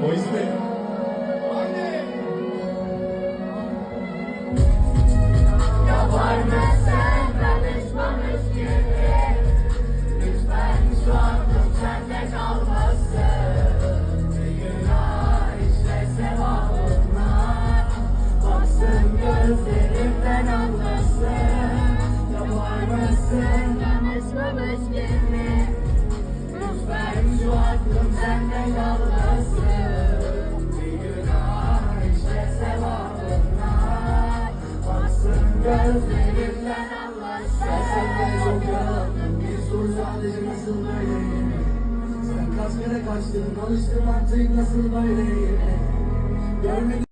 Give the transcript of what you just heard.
Pois bem. Gözlerimden anlasın Yapar mısın tanışmamış gibi Lütfen şu aklım sende kalmasın Bir günah işte sevabımla Baksın gözlerimden anlasın Gerçekten çok yaralandım Bir soru sadece nasıl böyleyim Sen kaç kere kaçtın? Alıştım artık nasıl böyleyim Görmedim